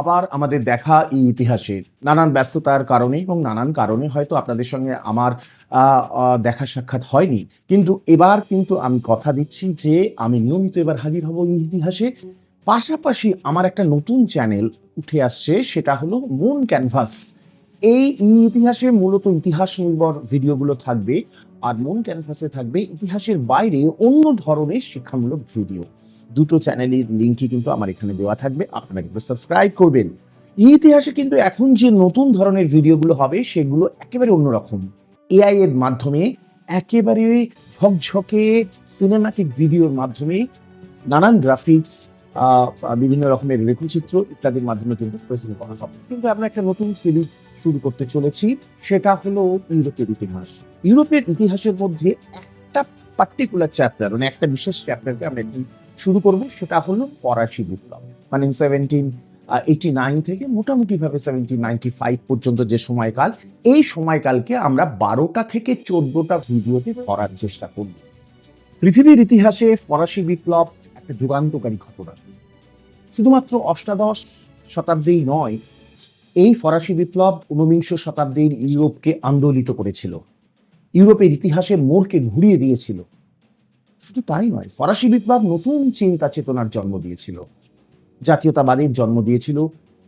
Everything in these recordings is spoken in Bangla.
আবার আমাদের দেখা এই ইতিহাসে নানান ব্যস্ততার কারণে এবং নানান কারণে হয়তো আপনাদের সঙ্গে আমার দেখা সাক্ষাৎ হয়নি। কিন্তু এবার কিন্তু আমি কথা দিচ্ছি যে আমি নিয়মিত এবার হাজির হব এই ইতিহাসে। পাশাপাশি আমার একটা নতুন চ্যানেল উঠে আসছে, সেটা হলো মুন ক্যানভাস। এই ইতিহাসে মূলত ইতিহাস নির্ভর ভিডিওগুলো থাকবে, আর মুন ক্যানভাসে থাকবে ইতিহাসের বাইরে অন্য ধরনের শিক্ষামূলক ভিডিও। দুটো চ্যানেলের লিঙ্কই কিন্তু আমার এখানে দেওয়া থাকবে, আপনারা কিন্তু সাবস্ক্রাইব করবেন। ইতিহাসে কিন্তু এখন যে নতুন ধরনের ভিডিওগুলো হবে, সেগুলো একেবারে অন্যরকম। এআই এর মাধ্যমে, একেবারে ঝকঝকে সিনেমাটিক ভিডিওর মাধ্যমে নানান গ্রাফিক্স বিভিন্ন রকমের রেখচিত্র ইত্যাদির মাধ্যমে কিন্তু প্রেজেন্ট করা হবে। কিন্তু আমরা একটা নতুন সিরিজ শুরু করতে চলেছি, সেটা হলো ইউরোপের ইতিহাস। ইউরোপের ইতিহাসের মধ্যে একটা পার্টিকুলার চ্যাপ্টার মানে একটা বিশেষ চ্যাপ্টারকে আমরা শুরু করব সেটা হলো ফরাসি বিপ্লব মানে সেভেন্টিন এইটি নাইন থেকে মোটামুটি ভাবে সেভেন্টিন নাইনটি ফাইভ পর্যন্ত যে সময়কাল, এই সময়কালকে আমরা বারোটা থেকে চোদ্দটা ভিডিওতে করার চেষ্টা করব। পৃথিবীর ইতিহাসে ফরাসি বিপ্লব একটা যুগান্তকারী ঘটনা। শুধুমাত্র অষ্টাদশ শতাব্দী নয়, এই ফরাসি বিপ্লব ঊনবিংশ শতাব্দীর ইউরোপকে আন্দোলিত করেছিল। ইউরোপের ইতিহাসে মোড়কে ঘুরিয়ে দিয়েছিল। শুধু তাই নয়, ফরাসি বিপ্লব নতুন চিন্তা চেতনার জন্ম দিয়েছিল। জাতীয়তাবাদের জন্ম দিয়েছিল,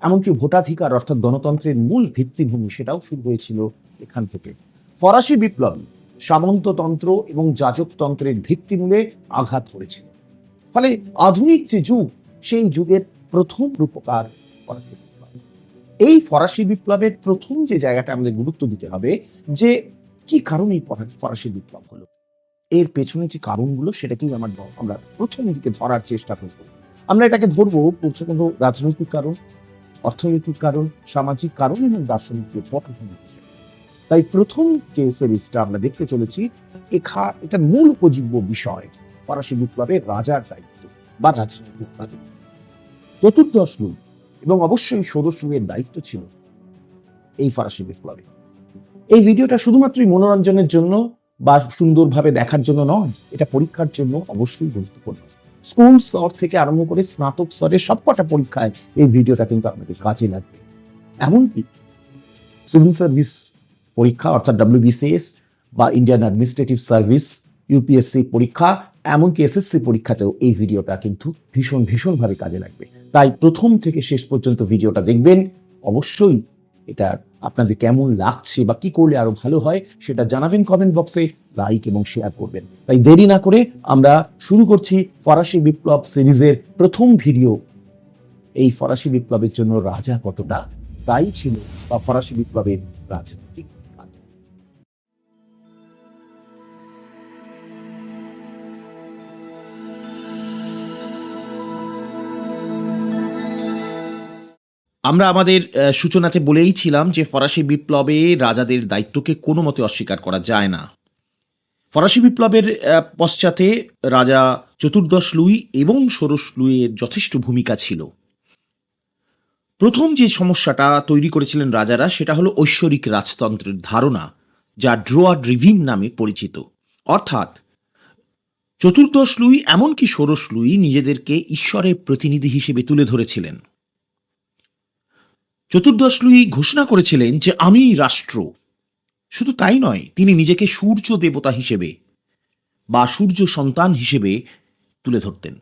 এমনকি ভোটাধিকার অর্থাৎ গণতন্ত্রের মূল ভিত্তিভূমি সেটাও শুরু হয়েছিল এখান থেকে। ফরাসি বিপ্লব সামন্ততন্ত্র এবং যাজকতন্ত্রের ভিত্তিমূলে আঘাত করেছিল। ফলে আধুনিক যে যুগ, সেই যুগের প্রথম রূপকার এই ফরাসি বিপ্লবের প্রথম যে জায়গাটা আমাদের গুরুত্ব দিতে হবে, যে কি কারণে ফরাসি বিপ্লব হলো? এর পেছনে যে কারণগুলো সেটাকেই আমার আমরা প্রথম দিকে ধরার চেষ্টা করব। আমরা এটাকে ধরবো প্রথমত রাজনৈতিক কারণ, অর্থনৈতিক কারণ, সামাজিক কারণ এবং দার্শনিক পটভূমি তাই প্রথম যে সিরিজটা আমরা দেখতে চলেছি, এখা, এটা মূল উপজীব্য বিষয়, ফরাসি বিপ্লবের রাজার দায়িত্ব বা রাজনৈতিক কারণ। চতুর্দশ লুই এবং অবশ্যই ষোড়শ লুইয়ের দায়িত্ব ছিল এই ফরাসি বিপ্লবে এই ভিডিওটা শুধুমাত্রই মনোরঞ্জনের জন্য বা সুন্দরভাবে দেখার জন্য নয়, এটা পরীক্ষার জন্য অবশ্যই গুরুত্বপূর্ণ। স্কুল স্তর থেকে আরম্ভ করে স্নাতক স্তরের সবকটা পরীক্ষায় এই ভিডিওটা কিন্তু আপনাদের কাজে লাগবে। এমনকি সিভিল সার্ভিস পরীক্ষা, অর্থাৎ ডাব্লিউবিসিএস বা ইন্ডিয়ান অ্যাডমিনিস্ট্রেটিভ সার্ভিস ইউপিএসসি পরীক্ষা, এমনকি এসএসসি পরীক্ষাতেও এই ভিডিওটা কিন্তু ভীষণ, ভীষণভাবে কাজে লাগবে। তাই প্রথম থেকে শেষ পর্যন্ত ভিডিওটা দেখবেন। অবশ্যই এটা আপনাদের কেমন লাগছে বা কি করলে আরও ভালো হয় সেটা জানাবেন কমেন্ট বক্সে লাইক এবং শেয়ার করবেন। তাই দেরি না করে আমরা শুরু করছি ফরাসি বিপ্লব সিরিজের প্রথম ভিডিও এই ফরাসি বিপ্লবের জন্য রাজা কতটা? তাই ছিল বা ফরাসি বিপ্লবের রাজনৈতিক আমরা আমাদের সূচনাতে বলেই ছিলাম যে ফরাসি বিপ্লবে রাজাদের দায়িত্বকে কোনো মতে অস্বীকার করা যায় না। ফরাসি বিপ্লবের পশ্চাতে রাজা চতুর্দশ লুই এবং ষোড়শ লুইয়ের যথেষ্ট ভূমিকা ছিল। প্রথম যে সমস্যাটা তৈরি করেছিলেন রাজারা সেটা হলো ঐশ্বরিক রাজতন্ত্রের ধারণা, যা ড্রোয়া ড্রিভিং নামে পরিচিত। অর্থাৎ চতুর্দশ লুই এমনকি ষোড়শ লুই নিজেদেরকে ঈশ্বরের প্রতিনিধি হিসেবে তুলে ধরেছিলেন। চতুর্দশ লুই ঘোষণা করেছিলেন যে আমি রাষ্ট্র। শুধু তাই নয়, তিনি নিজেকে সূর্য দেবতা হিসেবে বা সূর্য সন্তান হিসেবে তুলে ধরতেন।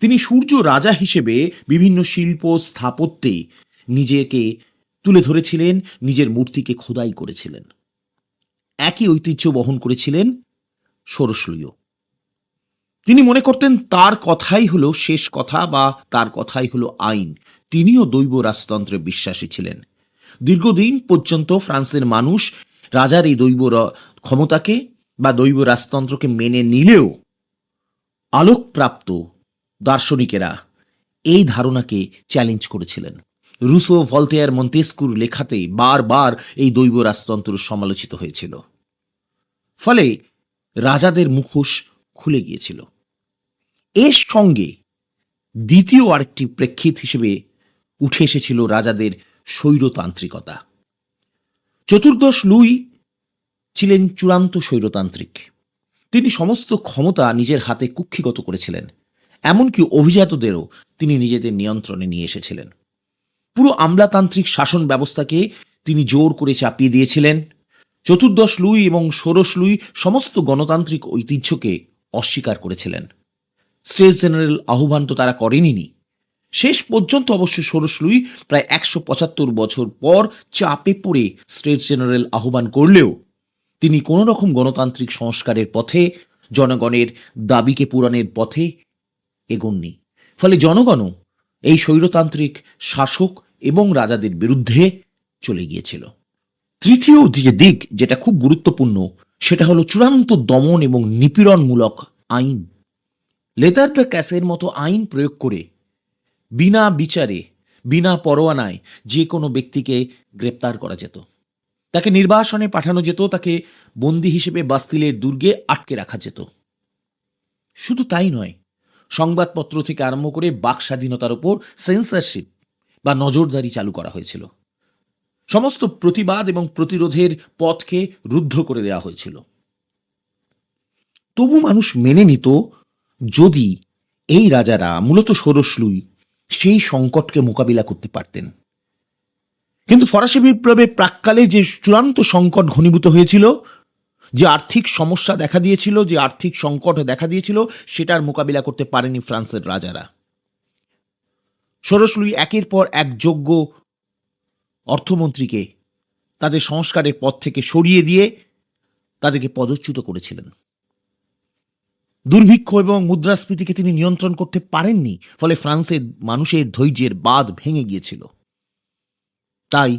তিনি সূর্য রাজা হিসেবে বিভিন্ন শিল্প স্থাপত্যে নিজেকে তুলে ধরেছিলেন, নিজের মূর্তিকে খোদাই করেছিলেন। একই ঐতিহ্য বহন করেছিলেন ষোড়শলুইও। তিনি মনে করতেন তার কথাই হলো শেষ কথা বা তার কথাই হলো আইন। তিনিও দৈব রাজতন্ত্রে বিশ্বাসী ছিলেন। দীর্ঘদিন পর্যন্ত ফ্রান্সের মানুষ রাজার এই দৈব ক্ষমতাকে বা দৈব রাজতন্ত্রকে মেনে নিলেও আলোকপ্রাপ্ত দার্শনিকেরা এই ধারণাকে চ্যালেঞ্জ করেছিলেন। রুসো ভলতেয়ার মন্তেস্কুর লেখাতে বারবার এই দৈব রাজতন্ত্র সমালোচিত হয়েছিল। ফলে রাজাদের মুখোশ খুলে গিয়েছিল। এর সঙ্গে দ্বিতীয় আরেকটি প্রেক্ষিত হিসেবে উঠে এসেছিল রাজাদের স্বৈরতান্ত্রিকতা। চতুর্দশ লুই ছিলেন চূড়ান্ত স্বৈরতান্ত্রিক। তিনি সমস্ত ক্ষমতা নিজের হাতে কুক্ষিগত করেছিলেন, এমনকি অভিজাতদেরও তিনি নিজেদের নিয়ন্ত্রণে নিয়ে এসেছিলেন। পুরো আমলাতান্ত্রিক শাসন ব্যবস্থাকে তিনি জোর করে চাপিয়ে দিয়েছিলেন। চতুর্দশ লুই এবং ষোড়শ লুই সমস্ত গণতান্ত্রিক ঐতিহ্যকে অস্বীকার করেছিলেন। স্টেট জেনারেল আহ্বান তো তারা করেনি শেষ পর্যন্ত অবশ্য ষোড়শ লুই প্রায় একশো পঁচাত্তর বছর পর চাপে পড়ে স্টেট জেনারেল আহ্বান করলেও তিনি কোনো রকম গণতান্ত্রিক সংস্কারের পথে, জনগণের দাবিকে পূরণের পথে এগোননি। ফলে জনগণও এই স্বৈরতান্ত্রিক শাসক এবং রাজাদের বিরুদ্ধে চলে গিয়েছিল। তৃতীয় যে দিক যেটা খুব গুরুত্বপূর্ণ, সেটা হলো চূড়ান্ত দমন এবং নিপীড়নমূলক আইন লেতার দ্য ক্যাসের মতো আইন প্রয়োগ করে, বিনা বিচারে, বিনা পরোয়ানায় যে কোনো ব্যক্তিকে গ্রেপ্তার করা যেত। তাকে নির্বাসনে পাঠানো যেত, তাকে বন্দী হিসেবে বাস্তিলের দুর্গে আটকে রাখা যেত। শুধু তাই নয়, সংবাদপত্র থেকে আরম্ভ করে বাক স্বাধীনতার ওপর সেন্সারশিপ বা নজরদারি চালু করা হয়েছিল। সমস্ত প্রতিবাদ এবং প্রতিরোধের পথকে রুদ্ধ করে দেওয়া হয়েছিল। তবু মানুষ মেনে নিত যদি এই রাজারা মূলত ষোড়শলুই সেই সংকটকে মোকাবিলা করতে পারতেন। কিন্তু ফরাসি বিপ্লবে প্রাককালে যে চূড়ান্ত সংকট ঘনীভূত হয়েছিল, যে আর্থিক সমস্যা দেখা দিয়েছিল, যে আর্থিক সংকট দেখা দিয়েছিল, সেটার মোকাবিলা করতে পারেনি ফ্রান্সের রাজারা। ষোড়শলুই একের পর এক যোগ্য অর্থমন্ত্রীকে তাদের সংস্কারের পথ থেকে সরিয়ে দিয়ে তাদেরকে পদচ্যুত করেছিলেন। দুর্ভিক্ষ এবং মুদ্রাস্ফীতিকে তিনি নিয়ন্ত্রণ করতে পারেননি, ফলে ফ্রান্সের মানুষের ধৈর্যের বাঁধ ভেঙে গিয়েছিল। তাই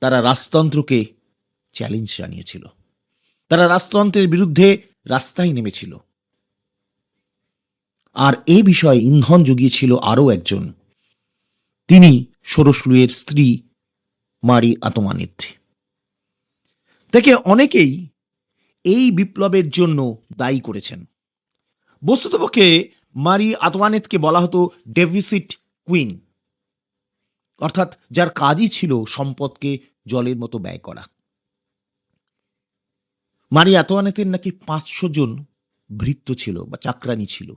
তারা রাজতন্ত্রকে চ্যালেঞ্জ জানিয়েছিল। তারা রাজতন্ত্রের বিরুদ্ধে রাস্তায় নেমেছিল। আর এ বিষয়ে ইন্ধন জুগিয়েছিল আরও একজন। তিনি ষোড়শলুয়ের স্ত্রী মারি আতমানিত। তাকে অনেকেই এই বিপ্লবের জন্য দায়ী করেছেন। বস্তুতপক্ষে মারি আতওয়ানেতকে বলা হতো ডেভিসিট কুইন। অর্থাৎ যার কাজই ছিল সম্পদকে জলের মতো ব্যয় করা। মারি আতওয়ানেতের নাকি পাঁচশো জন ভৃত্য ছিল বা চাকরানি ছিল।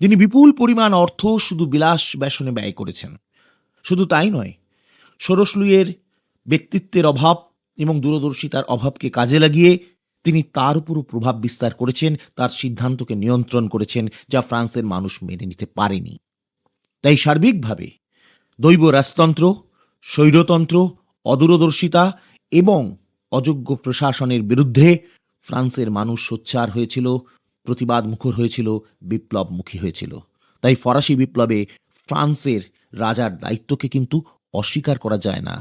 তিনি বিপুল পরিমাণ অর্থ শুধু বিলাস ব্যসনে ব্যয় করেছেন। শুধু তাই নয় ষোড়শলুইয়ের ব্যক্তিত্বের অভাব এবং দূরদর্শিতার অভাবকে কাজে লাগিয়ে তিনি তার উপরও প্রভাব বিস্তার করেছেন, তার সিদ্ধান্তকে নিয়ন্ত্রণ করেছেন, যা ফ্রান্সের মানুষ মেনে নিতে পারেনি। তাই সার্বিকভাবে দৈব রাজতন্ত্র, স্বৈরতন্ত্র, অদূরদর্শিতা এবং অযোগ্য প্রশাসনের বিরুদ্ধে ফ্রান্সের মানুষ সোচ্চার হয়েছিল প্রতিবাদ মুখর হয়েছিল, বিপ্লবমুখী হয়েছিল। তাই ফরাসি বিপ্লবে ফ্রান্সের রাজার দায়িত্বকে কিন্তু অস্বীকার করা যায় না।